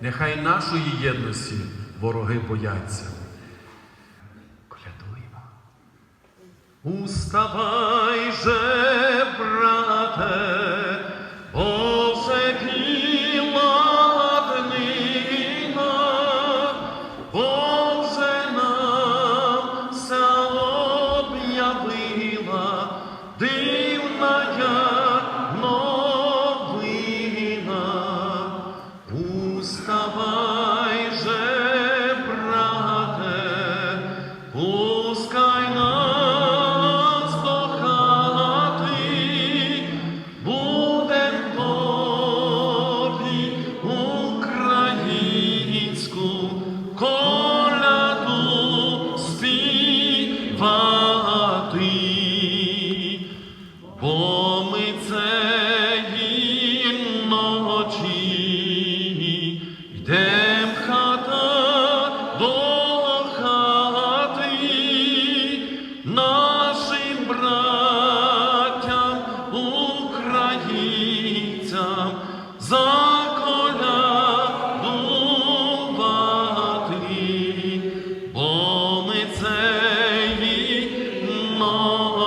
Нехай нашої єдності вороги бояться. Колядуємо. Уставай же, upon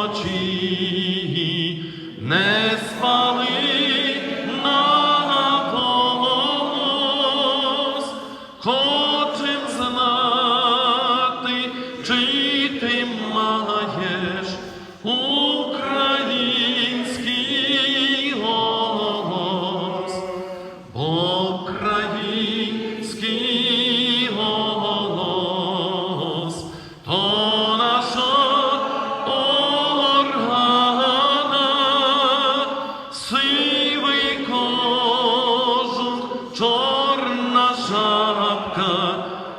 ночі не спали на голос, хочем знати, чи ти маєш шапка,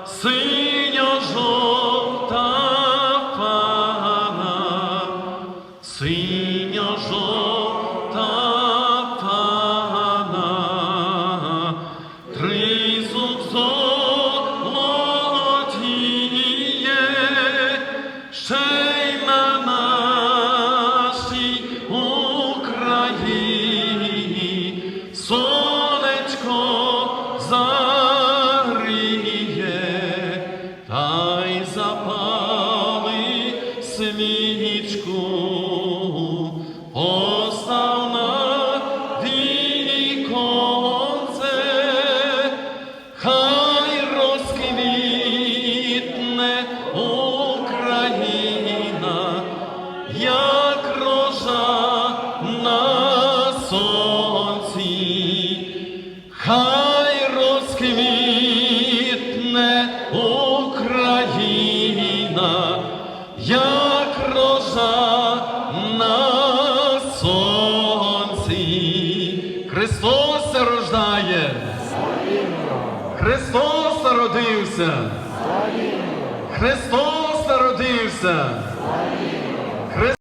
синьо-жовта пана, синьо-жовта пана, тризуб золотіє, ще й на нашій Україні the Христос рождає. Христос народився. Христос народився.